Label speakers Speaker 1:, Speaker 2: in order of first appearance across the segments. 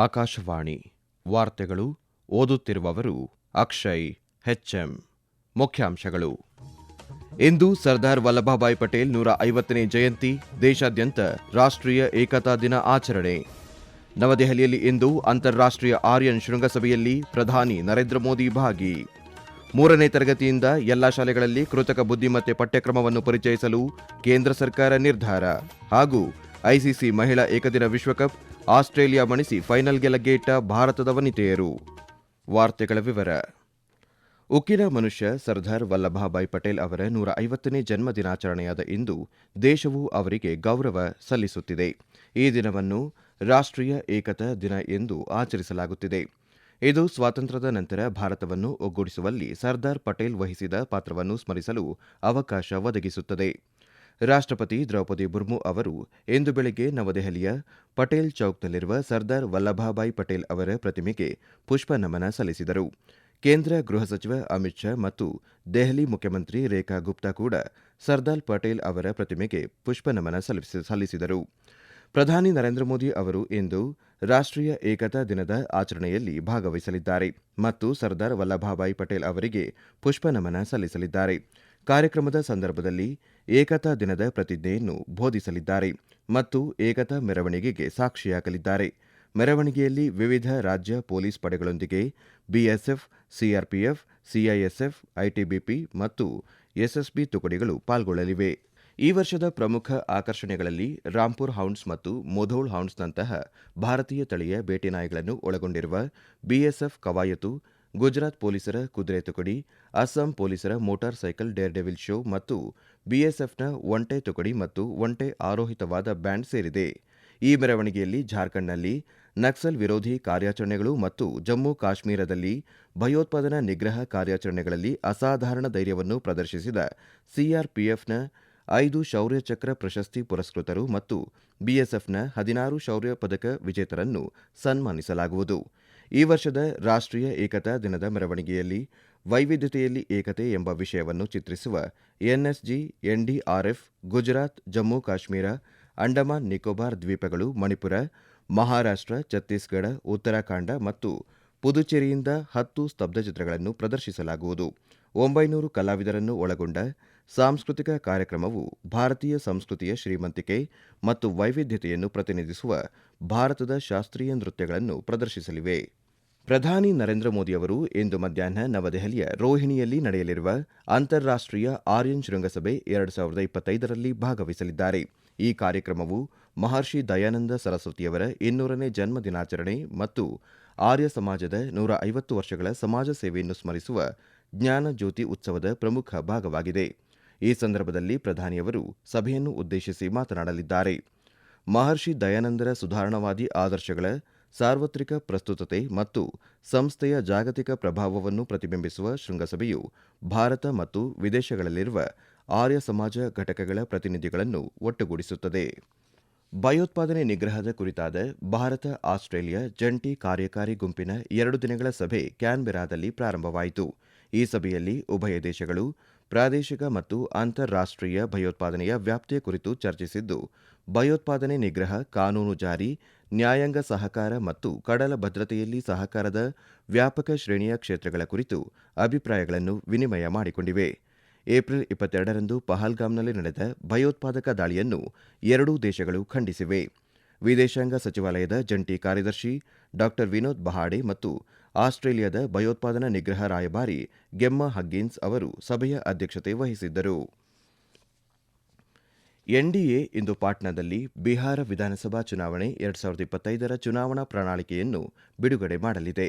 Speaker 1: ಆಕಾಶವಾಣಿ ವಾರ್ತೆಗಳು ಓದುತ್ತಿರುವವರು ಅಕ್ಷಯ್ ಹೆಚ್ಎಂ ಮುಖ್ಯಾಂಶಗಳು. ಇಂದು ಸರ್ದಾರ್ ವಲ್ಲಭಭಾಯ್ ಪಟೇಲ್ ನೂರ ಐವತ್ತನೇ ಜಯಂತಿ, ದೇಶಾದ್ಯಂತ ರಾಷ್ಟ್ರೀಯ ಏಕತಾ ದಿನ ಆಚರಣೆ. ನವದೆಹಲಿಯಲ್ಲಿ ಇಂದು ಅಂತಾರಾಷ್ಟ್ರೀಯ ಆರ್ಯನ್ ಶೃಂಗಸಭೆಯಲ್ಲಿ ಪ್ರಧಾನಿ ನರೇಂದ್ರ ಮೋದಿ ಭಾಗಿ. ಮೂರನೇ ತರಗತಿಯಿಂದ ಎಲ್ಲಾ ಶಾಲೆಗಳಲ್ಲಿ ಕೃತಕ ಬುದ್ಧಿಮತ್ತೆ ಪಠ್ಯಕ್ರಮವನ್ನು ಪರಿಚಯಿಸಲು ಕೇಂದ್ರ ಸರ್ಕಾರ ನಿರ್ಧಾರ ಹಾಗೂ ಐಸಿಸಿ ಮಹಿಳಾ ಏಕದಿನ ವಿಶ್ವಕಪ್ ಆಸ್ಟ್ರೇಲಿಯಾ ಮಣಿಸಿ ಫೈನಲ್ ಲಗ್ಗೆಯಿಟ್ಟ ಭಾರತದ ವನಿತೆಯರು. ವಾರ್ತೆಗಳ ವಿವರ. ಉಕ್ಕಿನ ಮನುಷ್ಯ ಸರ್ದಾರ್ ವಲ್ಲಭಭಾಯ್ ಪಟೇಲ್ ಅವರ ನೂರ ಐವತ್ತನೇ ಜನ್ಮ ದಿನಾಚರಣೆಯಾದ ಇಂದು ದೇಶವು ಅವರಿಗೆ ಗೌರವ ಸಲ್ಲಿಸುತ್ತಿದೆ. ಈ ದಿನವನ್ನು ರಾಷ್ಟ್ರೀಯ ಏಕತಾ ದಿನ ಎಂದು ಆಚರಿಸಲಾಗುತ್ತಿದೆ. ಇದು ಸ್ವಾತಂತ್ರ್ಯದ ನಂತರ ಭಾರತವನ್ನು ಒಗ್ಗೂಡಿಸುವಲ್ಲಿ ಸರ್ದಾರ್ ಪಟೇಲ್ ವಹಿಸಿದ ಪಾತ್ರವನ್ನು ಸ್ಮರಿಸಲು ಅವಕಾಶ ಒದಗಿಸುತ್ತದೆ. ರಾಷ್ಟ್ರಪತಿ ದ್ರೌಪದಿ ಮುರ್ಮು ಅವರು ಇಂದು ಬೆಳಗ್ಗೆ ನವದೆಹಲಿಯ ಪಟೇಲ್ ಚೌಕ್ನಲ್ಲಿರುವ ಸರ್ದಾರ್ ವಲ್ಲಭಭಾಯ್ ಪಟೇಲ್ ಅವರ ಪ್ರತಿಮೆಗೆ ಪುಷ್ಪ ನಮನ ಸಲ್ಲಿಸಿದರು. ಕೇಂದ್ರ ಗೃಹ ಸಚಿವ ಅಮಿತ್ ಶಾ ಮತ್ತು ದೆಹಲಿ ಮುಖ್ಯಮಂತ್ರಿ ರೇಖಾ ಗುಪ್ತಾ ಕೂಡ ಸರ್ದಾರ್ ಪಟೇಲ್ ಅವರ ಪ್ರತಿಮೆಗೆ ಪುಷ್ಪ ನಮನ ಸಲ್ಲಿಸಿದರು. ಪ್ರಧಾನಿ ನರೇಂದ್ರ ಮೋದಿ ಅವರು ಇಂದು ರಾಷ್ಟ್ರೀಯ ಏಕತಾ ದಿನದ ಆಚರಣೆಯಲ್ಲಿ ಭಾಗವಹಿಸಲಿದ್ದಾರೆ ಮತ್ತು ಸರ್ದಾರ್ ವಲ್ಲಭಭಾಯ್ ಪಟೇಲ್ ಅವರಿಗೆ ಪುಷ್ಪ ನಮನ ಸಲ್ಲಿಸಲಿದ್ದಾರೆ. ಕಾರ್ಯಕ್ರಮದ ಸಂದರ್ಭದಲ್ಲಿ ಏಕತಾ ದಿನದ ಪ್ರತಿಜ್ಞೆಯನ್ನು ಬೋಧಿಸಲಿದ್ದಾರೆ ಮತ್ತು ಏಕತಾ ಮೆರವಣಿಗೆಗೆ ಸಾಕ್ಷಿಯಾಗಲಿದ್ದಾರೆ. ಮೆರವಣಿಗೆಯಲ್ಲಿ ವಿವಿಧ ರಾಜ್ಯ ಪೊಲೀಸ್ ಪಡೆಗಳೊಂದಿಗೆ ಬಿಎಸ್ಎಫ್, ಸಿಆರ್ಪಿಎಫ್, ಸಿಐಎಸ್ಎಫ್, ಐಟಿಬಿಪಿ ಮತ್ತು ಎಸ್ಎಸ್ಬಿ ತುಕಡಿಗಳು ಪಾಲ್ಗೊಳ್ಳಲಿವೆ. ಈ ವರ್ಷದ ಪ್ರಮುಖ ಆಕರ್ಷಣೆಗಳಲ್ಲಿ ರಾಂಪುರ್ ಹೌಂಡ್ಸ್ ಮತ್ತು ಮೊಧೋಳ್ ಹೌಂಡ್ಸ್ನಂತಹ ಭಾರತೀಯ ತಳಿಯ ಬೇಟೆ ನಾಯಿಗಳನ್ನು ಒಳಗೊಂಡಿರುವ ಬಿಎಸ್ಎಫ್ ಕವಾಯತು ಗುಜರಾತ್ ಪೊಲೀಸರ ಕುದುರೆ ತುಕಡಿ, ಅಸ್ಸಾಂ ಪೊಲೀಸರ motorcycle daredevil show ಮತ್ತು ಬಿಎಸ್ಎಫ್ನ ಒಂಟೆ ತುಕಡಿ ಮತ್ತು ಒಂಟೆ ಆರೋಹಿತವಾದ ಬ್ಯಾಂಡ್ ಸೇರಿದೆ. ಈ ಮೆರವಣಿಗೆಯಲ್ಲಿ ಜಾರ್ಖಂಡ್ನಲ್ಲಿ ನಕ್ಸಲ್ ವಿರೋಧಿ ಕಾರ್ಯಾಚರಣೆಗಳು ಮತ್ತು ಜಮ್ಮು ಕಾಶ್ಮೀರದಲ್ಲಿ ಭಯೋತ್ಪಾದನಾ ನಿಗ್ರಹ ಕಾರ್ಯಾಚರಣೆಗಳಲ್ಲಿ ಅಸಾಧಾರಣ ಧೈರ್ಯವನ್ನು ಪ್ರದರ್ಶಿಸಿದ ಸಿಆರ್ಪಿಎಫ್ನ ಐದು ಶೌರ್ಯ ಚಕ್ರ ಪ್ರಶಸ್ತಿ ಪುರಸ್ಕೃತರು ಮತ್ತು ಬಿಎಸ್ಎಫ್ನ ಹದಿನಾರು ಶೌರ್ಯ ಪದಕ ವಿಜೇತರನ್ನು ಸನ್ಮಾನಿಸಲಾಗುವುದು. ಈ ವರ್ಷದ ರಾಷ್ಟ್ರೀಯ ಏಕತಾ ದಿನದ ಮೆರವಣಿಗೆಯಲ್ಲಿ ವೈವಿಧ್ಯತೆಯಲ್ಲಿ ಏಕತೆ ಎಂಬ ವಿಷಯವನ್ನು ಚಿತ್ರಿಸುವ ಎನ್ಎಸ್ಜಿ, ಎನ್ಡಿಆರ್ಎಫ್, ಗುಜರಾತ್, ಜಮ್ಮು ಕಾಶ್ಮೀರ, ಅಂಡಮಾನ್, ನಿಕೋಬಾರ್ ದ್ವೀಪಗಳು, ಮಣಿಪುರ, ಮಹಾರಾಷ್ಟ್ರ, ಛತ್ತೀಸ್ಗಢ, ಉತ್ತರಾಖಂಡ ಮತ್ತು ಪುದುಚೇರಿಯಿಂದ ಹತ್ತು ಸ್ತಬ್ಧಚಿತ್ರಗಳನ್ನು ಪ್ರದರ್ಶಿಸಲಾಗುವುದು. ಒಂಬೈನೂರು ಕಲಾವಿದರನ್ನು ಒಳಗೊಂಡ ಸಾಂಸ್ಕೃತಿಕ ಕಾರ್ಯಕ್ರಮವು ಭಾರತೀಯ ಸಂಸ್ಕೃತಿಯ ಶ್ರೀಮಂತಿಕೆ ಮತ್ತು ವೈವಿಧ್ಯತೆಯನ್ನು ಪ್ರತಿನಿಧಿಸುವ ಭಾರತದ ಶಾಸ್ತ್ರೀಯ ನೃತ್ಯಗಳನ್ನು ಪ್ರದರ್ಶಿಸಲಿವೆ. ಪ್ರಧಾನಿ ನರೇಂದ್ರ ಮೋದಿ ಅವರು ಇಂದು ಮಧ್ಯಾಹ್ನ ನವದೆಹಲಿಯ ರೋಹಿಣಿಯಲ್ಲಿ ನಡೆಯಲಿರುವ ಅಂತಾರಾಷ್ಟ್ರೀಯ ಆರ್ಯನ್ ಶೃಂಗಸಭೆ ಎರಡು ಸಾವಿರದ ಇಪ್ಪತ್ತೈದರಲ್ಲಿ ಭಾಗವಹಿಸಲಿದ್ದಾರೆ. ಈ ಕಾರ್ಯಕ್ರಮವು ಮಹರ್ಷಿ ದಯಾನಂದ ಸರಸ್ವತಿಯವರ ಇನ್ನೂರನೇ ಜನ್ಮ ದಿನಾಚರಣೆ ಮತ್ತು ಆರ್ಯ ಸಮಾಜದ ನೂರ ಐವತ್ತು ವರ್ಷಗಳ ಸಮಾಜ ಸೇವೆಯನ್ನು ಸ್ಮರಿಸುವ ಜ್ಞಾನ ಜ್ಯೋತಿ ಉತ್ಸವದ ಪ್ರಮುಖ ಭಾಗವಾಗಿದೆ. ಈ ಸಂದರ್ಭದಲ್ಲಿ ಪ್ರಧಾನಿಯವರು ಸಭೆಯನ್ನು ಉದ್ದೇಶಿಸಿ ಮಾತನಾಡಲಿದ್ದಾರೆ. ಮಹರ್ಷಿ ದಯಾನಂದರ ಸುಧಾರಣವಾದಿ ಆದರ್ಶಗಳ ಸಾರ್ವತ್ರಿಕ ಪ್ರಸ್ತುತತೆ ಮತ್ತು ಸಂಸ್ಥೆಯ ಜಾಗತಿಕ ಪ್ರಭಾವವನ್ನು ಪ್ರತಿಬಿಂಬಿಸುವ ಶೃಂಗಸಭೆಯು ಭಾರತ ಮತ್ತು ವಿದೇಶಗಳಲ್ಲಿರುವ ಆರ್ಯ ಸಮಾಜ ಘಟಕಗಳ ಪ್ರತಿನಿಧಿಗಳನ್ನು ಒಟ್ಟುಗೂಡಿಸುತ್ತದೆ. ಭಯೋತ್ಪಾದನೆ ನಿಗ್ರಹದ ಕುರಿತಾದ ಭಾರತ ಆಸ್ಟ್ರೇಲಿಯಾ ಜಂಟಿ ಕಾರ್ಯಕಾರಿ ಗುಂಪಿನ ಎರಡು ದಿನಗಳ ಸಭೆ ಕ್ಯಾನ್ಬೆರಾದಲ್ಲಿ ಪ್ರಾರಂಭವಾಯಿತು. ಈ ಸಭೆಯಲ್ಲಿ ಉಭಯ ದೇಶಗಳು ಪ್ರಾದೇಶಿಕ ಮತ್ತು ಅಂತಾರಾಷ್ಟ್ರೀಯ ಭಯೋತ್ಪಾದನೆಯ ವ್ಯಾಪ್ತಿಯ ಕುರಿತು ಚರ್ಚಿಸಿದ್ದು ಭಯೋತ್ಪಾದನೆ ನಿಗ್ರಹ, ಕಾನೂನು ಜಾರಿ, ನ್ಯಾಯಾಂಗ ಸಹಕಾರ ಮತ್ತು ಕಡಲ ಭದ್ರತೆಯಲ್ಲಿ ಸಹಕಾರದ ವ್ಯಾಪಕ ಶ್ರೇಣಿಯ ಕ್ಷೇತ್ರಗಳ ಕುರಿತು ಅಭಿಪ್ರಾಯಗಳನ್ನು ವಿನಿಮಯ ಮಾಡಿಕೊಂಡಿವೆ. ಏಪ್ರಿಲ್ ಇಪ್ಪತ್ತೆರಡರಂದು ಪಹಲ್ಗಾಮ್ನಲ್ಲಿ ನಡೆದ ಭಯೋತ್ಪಾದಕ ದಾಳಿಯನ್ನು ಎರಡೂ ದೇಶಗಳು ಖಂಡಿಸಿವೆ. ವಿದೇಶಾಂಗ ಸಚಿವಾಲಯದ ಜಂಟಿ ಕಾರ್ಯದರ್ಶಿ ಡಾ. ವಿನೋದ್ ಬಹಾಡೆ ಮತ್ತು ಆಸ್ಟ್ರೇಲಿಯಾದ ಭಯೋತ್ಪಾದನಾ ನಿಗ್ರಹ ರಾಯಭಾರಿ ಗೆಮ್ಮ ಹಗ್ಗಿನ್ಸ್ ಅವರು ಸಭೆಯ ಅಧ್ಯಕ್ಷತೆ ವಹಿಸಿದ್ದರು. ಎನ್ಡಿಎ ಇಂದು ಪಾಟ್ನಾದಲ್ಲಿ ಬಿಹಾರ ವಿಧಾನಸಭಾ ಚುನಾವಣೆ ಎರಡ್ ಸಾವಿರದ ಇಪ್ಪತ್ತೈದರ ಚುನಾವಣಾ ಪ್ರಣಾಳಿಕೆಯನ್ನು ಬಿಡುಗಡೆ ಮಾಡಲಿದೆ.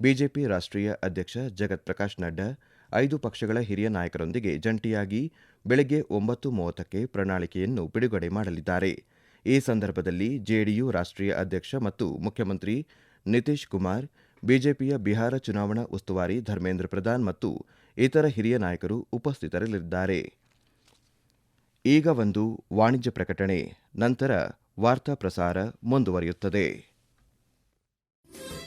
Speaker 1: ಬಿಜೆಪಿ ರಾಷ್ಟ್ರೀಯ ಅಧ್ಯಕ್ಷ ಜಗತ್ ಪ್ರಕಾಶ್ ನಡ್ಡಾ ಐದು ಪಕ್ಷಗಳ ಹಿರಿಯ ನಾಯಕರೊಂದಿಗೆ ಜಂಟಿಯಾಗಿ ಬೆಳಗ್ಗೆ ಒಂಬತ್ತು ಮೂವತ್ತಕ್ಕೆ ಪ್ರಣಾಳಿಕೆಯನ್ನು ಬಿಡುಗಡೆ ಮಾಡಲಿದ್ದಾರೆ. ಈ ಸಂದರ್ಭದಲ್ಲಿ ಜೆಡಿಯು ರಾಷ್ಟ್ರೀಯ ಅಧ್ಯಕ್ಷ ಮತ್ತು ಮುಖ್ಯಮಂತ್ರಿ ನಿತೀಶ್ ಕುಮಾರ್, ಬಿಜೆಪಿಯ ಬಿಹಾರ ಚುನಾವಣಾ ಉಸ್ತುವಾರಿ ಧರ್ಮೇಂದ್ರ ಪ್ರಧಾನ್ ಮತ್ತು ಇತರ ಹಿರಿಯ ನಾಯಕರು ಉಪಸ್ಥಿತರಿರಲಿದ್ದಾರೆ ಈಗ ಒಂದು ವಾಣಿಜ್ಯ ಪ್ರಕಟಣೆ ನಂತರ ವಾರ್ತಾ ಪ್ರಸಾರ ಮುಂದುವರಿಯುತ್ತದೆ.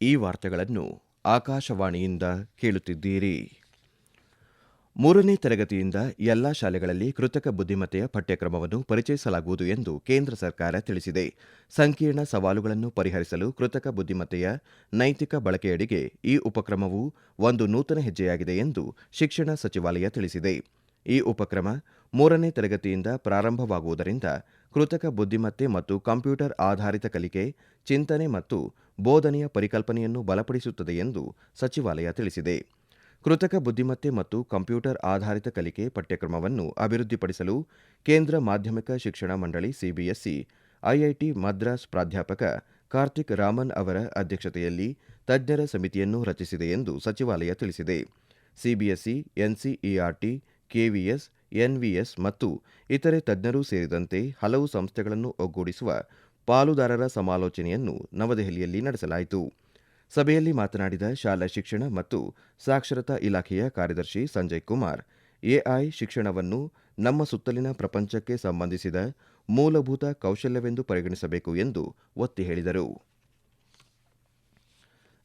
Speaker 1: ಈ ವಾರ್ತೆಗಳನ್ನು ಆಕಾಶವಾಣಿಯಿಂದ ಕೇಳುತ್ತಿದ್ದೀರಿ. ಮೂರನೇ ತರಗತಿಯಿಂದ ಎಲ್ಲಾ ಶಾಲೆಗಳಲ್ಲಿ ಕೃತಕ ಬುದ್ಧಿಮತ್ತೆಯ ಪಠ್ಯಕ್ರಮವನ್ನು ಪರಿಚಯಿಸಲಾಗುವುದು ಎಂದು ಕೇಂದ್ರ ಸರ್ಕಾರ ತಿಳಿಸಿದೆ. ಸಂಕೀರ್ಣ ಸವಾಲುಗಳನ್ನು ಪರಿಹರಿಸಲು ಕೃತಕ ಬುದ್ಧಿಮತ್ತೆಯ ನೈತಿಕ ಬಳಕೆಯಡಿಗೆ ಈ ಉಪಕ್ರಮವು ಒಂದು ನೂತನ ಹೆಜ್ಜೆಯಾಗಿದೆ ಎಂದು ಶಿಕ್ಷಣ ಸಚಿವಾಲಯ ತಿಳಿಸಿದೆ. ಈ ಉಪಕ್ರಮ ಮೂರನೇ ತರಗತಿಯಿಂದ ಪ್ರಾರಂಭವಾಗುವುದರಿಂದ ಕೃತಕ ಬುದ್ಧಿಮತ್ತೆ ಮತ್ತು ಕಂಪ್ಯೂಟರ್ ಆಧಾರಿತ ಕಲಿಕೆ, ಚಿಂತನೆ ಮತ್ತು ಬೋಧನೆಯ ಪರಿಕಲ್ಪನೆಯನ್ನು ಬಲಪಡಿಸುತ್ತದೆ ಎಂದು ಸಚಿವಾಲಯ ತಿಳಿಸಿದೆ. ಕೃತಕ ಬುದ್ಧಿಮತ್ತೆ ಮತ್ತು ಕಂಪ್ಯೂಟರ್ ಆಧಾರಿತ ಕಲಿಕೆ ಪಠ್ಯಕ್ರಮವನ್ನು ಅಭಿವೃದ್ಧಿಪಡಿಸಲು ಕೇಂದ್ರ ಮಾಧ್ಯಮಿಕ ಶಿಕ್ಷಣ ಮಂಡಳಿ ಸಿಬಿಎಸ್ಇ ಐಐಟಿ ಮದ್ರಾಸ್ ಪ್ರಾಧ್ಯಾಪಕ ಕಾರ್ತಿಕ್ ರಾಮನ್ ಅವರ ಅಧ್ಯಕ್ಷತೆಯಲ್ಲಿ ತಜ್ಞರ ಸಮಿತಿಯನ್ನು ರಚಿಸಿದೆ ಎಂದು ಸಚಿವಾಲಯ ತಿಳಿಸಿದೆ. ಸಿಬಿಎಸ್ಇ ಎನ್ಸಿಇಆರ್ಟಿ ಕೆವಿಎಸ್ ಎನ್ವಿಎಸ್ ಮತ್ತು ಇತರೆ ತಜ್ಞರೂ ಸೇರಿದಂತೆ ಹಲವು ಸಂಸ್ಥೆಗಳನ್ನು ಒಗ್ಗೂಡಿಸುವ ಪಾಲುದಾರರ ಸಮಾಲೋಚನೆಯನ್ನು ನವದೆಹಲಿಯಲ್ಲಿ ನಡೆಸಲಾಯಿತು. ಸಭೆಯಲ್ಲಿ ಮಾತನಾಡಿದ ಶಾಲಾ ಶಿಕ್ಷಣ ಮತ್ತು ಸಾಕ್ಷರತಾ ಇಲಾಖೆಯ ಕಾರ್ಯದರ್ಶಿ ಸಂಜಯ್ ಕುಮಾರ್, ಎಐ ಶಿಕ್ಷಣವನ್ನು ನಮ್ಮ ಸುತ್ತಲಿನ ಪ್ರಪಂಚಕ್ಕೆ ಸಂಬಂಧಿಸಿದ ಮೂಲಭೂತ ಕೌಶಲ್ಯವೆಂದು ಪರಿಗಣಿಸಬೇಕು ಎಂದು ಒತ್ತಿ ಹೇಳಿದರು.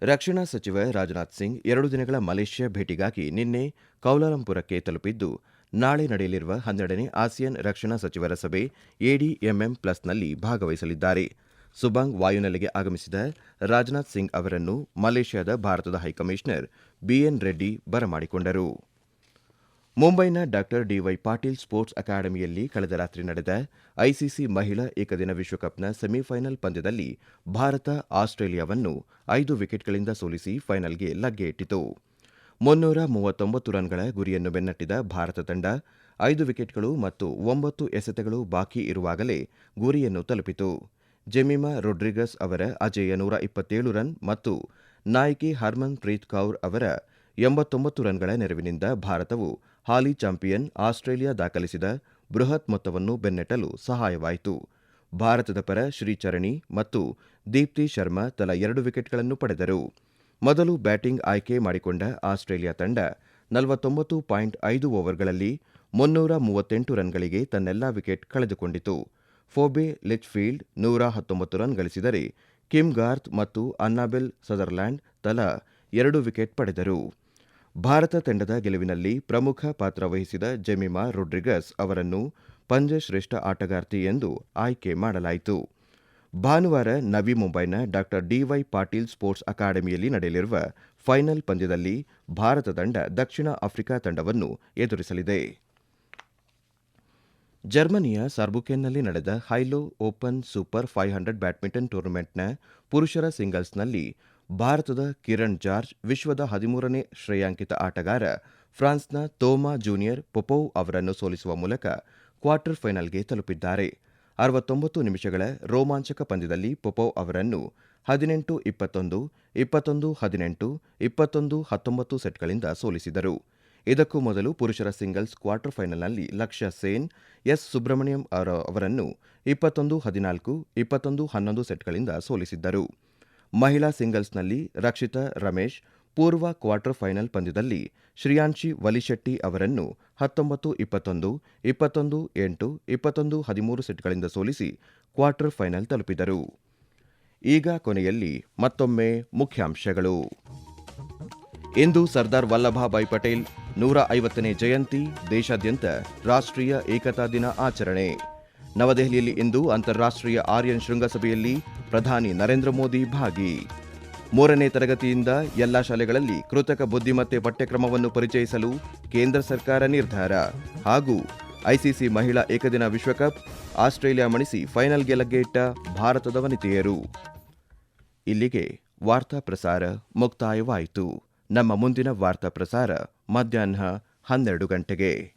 Speaker 1: ರಕ್ಷಣಾ ಸಚಿವ ರಾಜನಾಥ್ ಸಿಂಗ್ ಎರಡು ದಿನಗಳ ಮಲೇಷ್ಯಾ ಭೇಟಿಗಾಗಿ ನಿನ್ನೆ ಕೌಲಾಲಂಪುರಕ್ಕೆ ತಲುಪಿದ್ದು ನಾಳೆ ನಡೆಯಲಿರುವ ಹನ್ನೆರಡನೇ ಆಸಿಯನ್ ರಕ್ಷಣಾ ಸಚಿವರ ಸಭೆ ಎಡಿಎಂಎಂ ಪ್ಲಸ್ನಲ್ಲಿ ಭಾಗವಹಿಸಲಿದ್ದಾರೆ. ಸುಬಾಂಗ್ ವಾಯುನೆಲೆಗೆ ಆಗಮಿಸಿದ ರಾಜನಾಥ್ ಸಿಂಗ್ ಅವರನ್ನು ಮಲೇಷ್ಯಾದ ಭಾರತದ ಹೈಕಮಿಷನರ್ ಬಿಎನ್ ರೆಡ್ಡಿ ಬರಮಾಡಿಕೊಂಡರು. ಮುಂಬೈನ ಡಾಕ್ಟರ್ ಡಿವೈ ಪಾಟೀಲ್ ಸ್ಪೋರ್ಟ್ಸ್ ಅಕಾಡೆಮಿಯಲ್ಲಿ ಕಳೆದ ರಾತ್ರಿ ನಡೆದ ಐಸಿಸಿ ಮಹಿಳಾ ಏಕದಿನ ವಿಶ್ವಕಪ್ನ ಸೆಮಿಫೈನಲ್ ಪಂದ್ಯದಲ್ಲಿ ಭಾರತ ಆಸ್ಟ್ರೇಲಿಯಾವನ್ನು ಐದು ವಿಕೆಟ್ಗಳಿಂದ ಸೋಲಿಸಿ ಫೈನಲ್ಗೆ ಲಗ್ಗೆ ಇಟ್ಟಿತು ಮುನ್ನೂರ ಮೂವತ್ತೊಂಬತ್ತು ರನ್ಗಳ ಗುರಿಯನ್ನು ಬೆನ್ನಟ್ಟಿದ ಭಾರತ ತಂಡ, ಐದು ವಿಕೆಟ್ಗಳು ಮತ್ತು ಒಂಬತ್ತು ಎಸೆತಗಳು ಬಾಕಿ ಇರುವಾಗಲೇ ಗುರಿಯನ್ನು ತಲುಪಿತು. ಜೆಮಿಮಾ ರೊಡ್ರಿಗಸ್ ಅವರ ಅಜೇಯ ನೂರ ಇಪ್ಪತ್ತೇಳು ರನ್ ಮತ್ತು ನಾಯಕಿ ಹರ್ಮನ್ ಪ್ರೀತ್ ಕೌರ್ ಅವರ ಎಂಬತ್ತೊಂಬತ್ತು ರನ್ಗಳ ನೆರವಿನಿಂದ ಭಾರತವು ಹಾಲಿ ಚಾಂಪಿಯನ್ ಆಸ್ಟ್ರೇಲಿಯಾ ದಾಖಲಿಸಿದ ಬೃಹತ್ ಮೊತ್ತವನ್ನು ಬೆನ್ನಟ್ಟಲು ಸಹಾಯವಾಯಿತು. ಭಾರತದ ಪರ ಶ್ರೀಚರಣಿ ಮತ್ತು ದೀಪ್ತಿ ಶರ್ಮಾ ತಲಾ ಎರಡು ವಿಕೆಟ್ಗಳನ್ನು ಪಡೆದರು. ಮೊದಲು ಬ್ಯಾಟಿಂಗ್ ಆಯ್ಕೆ ಮಾಡಿಕೊಂಡ ಆಸ್ಟ್ರೇಲಿಯಾ ತಂಡ ನಲವತ್ತೊಂಬತ್ತು ಪಾಯಿಂಟ್ ಐದು ಓವರ್ಗಳಲ್ಲಿ ಮುನ್ನೂರ ಮೂವತ್ತೆಂಟು ರನ್ಗಳಿಗೆ ತನ್ನೆಲ್ಲಾ ವಿಕೆಟ್ ಕಳೆದುಕೊಂಡಿತು. ಫೋಬೆ, ಲಿಚ್ಫೀಲ್ಡ್ ನೂರ ಹತ್ತೊಂಬತ್ತು ರನ್ ಗಳಿಸಿದರೆ ಕಿಮ್ ಗಾರ್ತ್ ಮತ್ತು ಅನ್ನಾಬೆಲ್ ಸದರ್ಲ್ಯಾಂಡ್ ತಲಾ ಎರಡು ವಿಕೆಟ್ ಪಡೆದರು. ಭಾರತ ತಂಡದ ಗೆಲುವಿನಲ್ಲಿ ಪ್ರಮುಖ ಪಾತ್ರ ವಹಿಸಿದ ಜೆಮಿಮಾ ರೊಡ್ರಿಗಸ್ ಅವರನ್ನು ಪಂದ್ಯಶ್ರೇಷ್ಠ ಆಟಗಾರ್ತಿ ಎಂದು ಆಯ್ಕೆ ಮಾಡಲಾಯಿತು. ಭಾನುವಾರ ನವಿ ಮುಂಬೈನ ಡಾ ಡಿವೈ ಪಾಟೀಲ್ ಸ್ಪೋರ್ಟ್ಸ್ ಅಕಾಡೆಮಿಯಲ್ಲಿ ನಡೆಯಲಿರುವ ಫೈನಲ್ ಪಂದ್ಯದಲ್ಲಿ ಭಾರತ ತಂಡ ದಕ್ಷಿಣ ಆಫ್ರಿಕಾ ತಂಡವನ್ನು ಎದುರಿಸಲಿದೆ. ಜರ್ಮನಿಯ ಸರ್ಬುಕೆನ್ನಲ್ಲಿ ನಡೆದ Hylo Open Super five hundred badminton ಟೂರ್ನಮೆಂಟ್ನ ಪುರುಷರ ಸಿಂಗಲ್ಸ್ನಲ್ಲಿ ಭಾರತದ ಕಿರಣ್ ಜಾರ್ಜ್ ವಿಶ್ವದ ಹದಿಮೂರನೇ ಶ್ರೇಯಾಂಕಿತ ಆಟಗಾರ ಫ್ರಾನ್ಸ್ನ ತೋಮಾ ಜೂನಿಯರ್ ಪೊಪೋವ್ ಅವರನ್ನು ಸೋಲಿಸುವ ಮೂಲಕ ಕ್ವಾರ್ಟರ್ ಫೈನಲ್ಗೆ ತಲುಪಿದ್ದಾರೆ. ಅರವತ್ತೊಂಬತ್ತು ನಿಮಿಷಗಳ ರೋಮಾಂಚಕ ಪಂದ್ಯದಲ್ಲಿ ಪೊಪೋವ್ ಅವರನ್ನು ಹದಿನೆಂಟು ಇಪ್ಪತ್ತೊಂದು ಇಪ್ಪತ್ತೊಂದು ಹದಿನೆಂಟು, ಇಪ್ಪತ್ತೊಂದು ಹತ್ತೊಂಬತ್ತು ಸೆಟ್ಗಳಿಂದ ಸೋಲಿಸಿದರು. ಇದಕ್ಕೂ ಮೊದಲು ಪುರುಷರ ಸಿಂಗಲ್ಸ್ ಕ್ವಾರ್ಟರ್ ಫೈನಲ್ನಲ್ಲಿ ಲಕ್ಷ್ಯ ಸೇನ್, ಎಸ್ ಸುಬ್ರಹ್ಮಣ್ಯಂ ಅವರನ್ನು ಇಪ್ಪತ್ತೊಂದು ಹದಿನಾಲ್ಕು, ಇಪ್ಪತ್ತೊಂದು ಹನ್ನೊಂದು ಸೆಟ್ಗಳಿಂದ ಸೋಲಿಸಿದ್ದರು. ಮಹಿಳಾ ಸಿಂಗಲ್ಸ್ನಲ್ಲಿ ರಕ್ಷಿತಾ, ರಮೇಶ್ ಪೂರ್ವ ಕ್ವಾರ್ಟರ್ ಫೈನಲ್ ಪಂದ್ಯದಲ್ಲಿ ಶ್ರೇಯಾಂಶಿ ವಲಿಶೆಟ್ಟಿ ಅವರನ್ನು ಹತ್ತೊಂಬತ್ತು, ಇಪ್ಪತ್ತೊಂದು ಇಪ್ಪತ್ತೊಂದು, ಎಂಟು, ಇಪ್ಪತ್ತೊಂದು, ಹದಿಮೂರು ಸೆಟ್ಗಳಿಂದ ಸೋಲಿಸಿ ಕ್ವಾರ್ಟರ್ ಫೈನಲ್ ತಲುಪಿದರು. ಈಗ ಕೊನೆಯಲ್ಲಿ ಮತ್ತೊಮ್ಮೆ ಮುಖ್ಯಾಂಶಗಳು. ಇಂದು ಸರ್ದಾರ್ ವಲ್ಲಭಭಾಯ್ ಪಟೇಲ್ ನೂರ ಐವತ್ತನೇ ಜಯಂತಿ, ದೇಶಾದ್ಯಂತ ರಾಷ್ಟ್ರೀಯ ಏಕತಾ ದಿನ ಆಚರಣೆ. ನವದೆಹಲಿಯಲ್ಲಿ ಇಂದು ಅಂತಾರಾಷ್ಟ್ರೀಯ ಆರ್ಯನ್ ಶೃಂಗಸಭೆಯಲ್ಲಿ ಪ್ರಧಾನಿ ನರೇಂದ್ರ ಮೋದಿ ಭಾಗಿ. ಮೂರನೇ ತರಗತಿಯಿಂದ ಎಲ್ಲಾ ಶಾಲೆಗಳಲ್ಲಿ ಕೃತಕ ಬುದ್ಧಿಮತ್ತೆ ಪಠ್ಯಕ್ರಮವನ್ನು ಪರಿಚಯಿಸಲು ಕೇಂದ್ರ ಸರ್ಕಾರ ನಿರ್ಧಾರ. ಹಾಗೂ ಐಸಿಸಿ ಮಹಿಳಾ ಏಕದಿನ ವಿಶ್ವಕಪ್ ಆಸ್ಟ್ರೇಲಿಯಾ ಮಣಿಸಿ ಫೈನಲ್ಗೆ ಲಗ್ಗೆಯಿಟ್ಟ ಭಾರತದ ವನಿತೆಯರು. ಇಲ್ಲಿಗೆ ವಾರ್ತಾ ಪ್ರಸಾರ ಮುಕ್ತಾಯವಾಯಿತು. ನಮ್ಮ ಮುಂದಿನ ವಾರ್ತಾ ಪ್ರಸಾರ ಮಧ್ಯಾಹ್ನ ಹನ್ನೆರಡು ಗಂಟೆಗೆ.